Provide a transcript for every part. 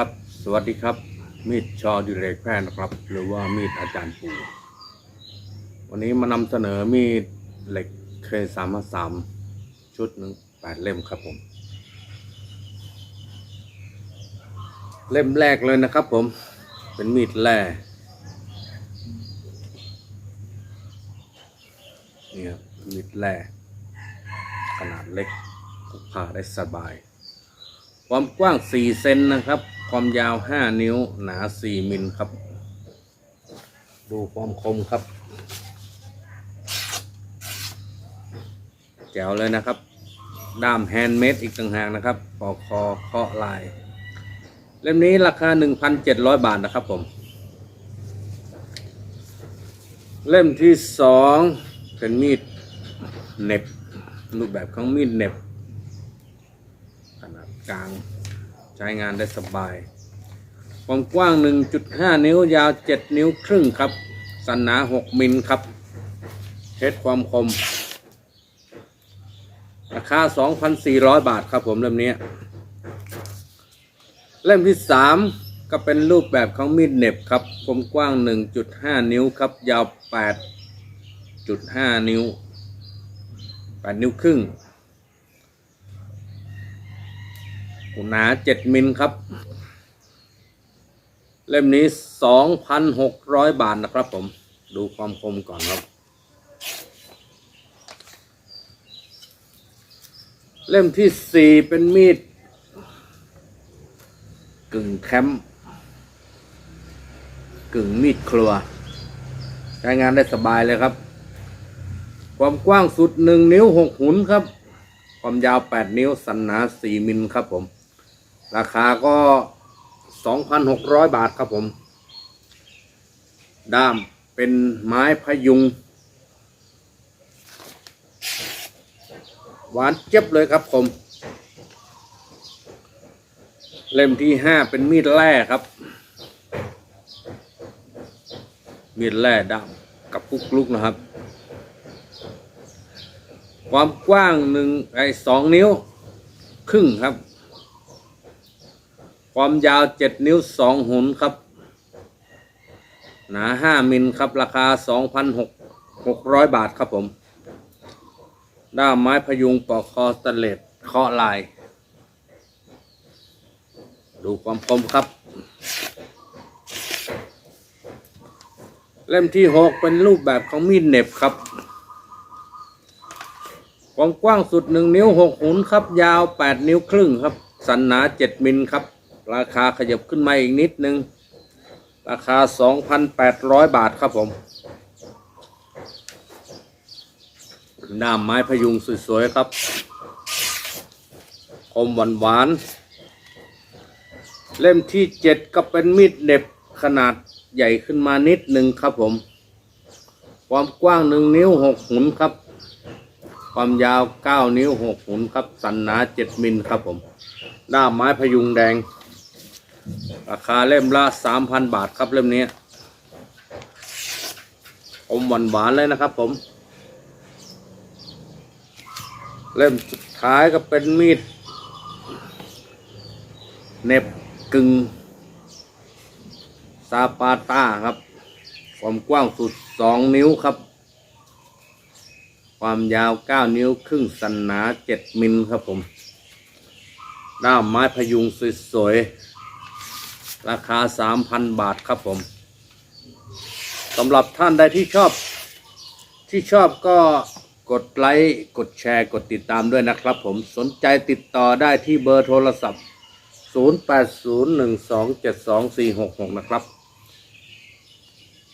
ครับ สวัสดีครับ มีดชอดิเรกแพทย์นะครับ หรือว่ามีดอาจารย์ปูวันนี้มานำเสนอมีดเหล็กเคสามสามชุดหนึ่งแปดเล่มครับผม เล่มแรกเลยนะครับผม เป็นมีดแร่นี่ครับมีดแร่ขนาดเล็กพกพาได้สบาย ความกว้าง4เซนนะครับ ความยาว5นิ้ว หนา4มิลครับ ดูความคมครับ แจ๋วเลยนะครับ ด้ามแฮนด์เมดอีกต่างหากนะครับปอกคอเคาะลาย เล่มนี้ราคา 1,700 บาทนะครับผม เล่มที่2เป็นมีดเน็บรูปแบบของมีดเน็บ ขนาดกลาง ใช้งานได้สบาย ความกว้าง 1.5 นิ้วยาว 7 นิ้วครึ่งครับ สันหนา 6 มิลครับเทสความคม ราคา 2,400 บาทครับผมเล่มนี้ เล่มที่ 3 ก็เป็นรูปแบบของมีดเน็บครับความกว้าง 1.5 นิ้วครับ ยาว 8.5 นิ้ว8นิ้วครึ่ง หนาเจ็ดมิลครับ เล่มนี้สองพันหกร้อยบาทนะครับผม ดูความคมก่อนครับ เล่มที่สี่เป็นมีด กึ่งแคมป์กึ่งมีดครัว ใช้งานได้สบายเลยครับ ความกว้างสุดหนึ่งนิ้วหกหุนครับ ความยาว8นิ้ว สันหนา4มิลครับผม ราคาก็ 2,600 บาทครับผม ด้ามเป็นไม้พยุง หวานเจ็บเลยครับผม เล่มที่ 5 เป็นมีดแร่ครับ มีดแร่ด้ามกับปุกลุกนะครับ ความกว้างหนึ่งไอ้สองนิ้ว ครึ่งครับ ความยาวเจ็ดนิ้วสองหุนครับ หนาห้ามิลครับ ราคาสองพันหกหกร้อยบาทครับผม ด้ามไม้พยุงปอกคอสแตเลสเคาะลาย ดูความคมครับ เล่มที่หกเป็นรูปแบบของมีดเน็บครับความกว้างสุดหนึ่งนิ้วหกหุนครับ ยาวแปดนิ้วครึ่งครับ สันหนาเจ็ดมิลครับ ราคาขยับขึ้นมาอีกนิดนึง ราคาสองพันแปดร้อยบาทครับผมด้ามไม้พยุงสวยๆครับคมหวานๆเล่มที่เจ็ดก็เป็นมีดเหน็บขนาดใหญ่ขึ้นมานิดนึงครับผม ความกว้างหนึ่งนิ้วหกหุนครับ ความยาว9นิ้ว6หุนครับ สันหนา7มิลครับผม ด้ามไม้พยุงแดง ราคาเล่มละ3,000บาทครับเล่มนี้อมหวานหวานๆเลยนะครับผม เล่มสุดท้ายก็เป็นมีดเน็บกึ่งซาปาต้าครับ ความกว้างสุด2นิ้วครับ ความยาว9นิ้วครึ่งสันหนา7มิลครับผมด้ามไม้พยุงสวยๆ ราคา 3,000 บาทครับผมสำหรับท่านใดที่ชอบ ที่ชอบก็กดไลค์กดแชร์กดติดตามด้วยนะครับผมสนใจติดต่อได้ที่เบอร์โทรศัพท์ 0801272466 นะครับ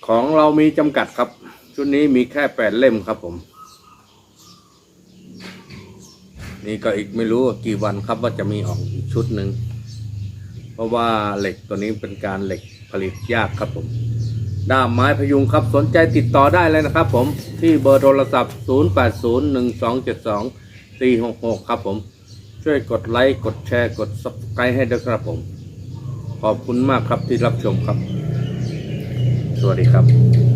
ของเรามีจำกัดครับ ชุดนี้มีแค่ 8 เล่มครับผม นี่ก็อีกไม่รู้กี่วันครับว่าจะมีออกอีกชุดหนึ่ง ราะว่าเหล็กตัวนี้เป็นการเหล็กผลิตยากครับผมด้ามไม้พยุงครับสนใจติดต่อได้เลยนะครับ ผมที่เบอร์โทรศัพท์ 0801272466 ครับผม ช่วยกดไลค์กดแชร์กด subscribe ให้ด้วยครับผม ขอบคุณมากครับที่รับชมครับ สวัสดีครับ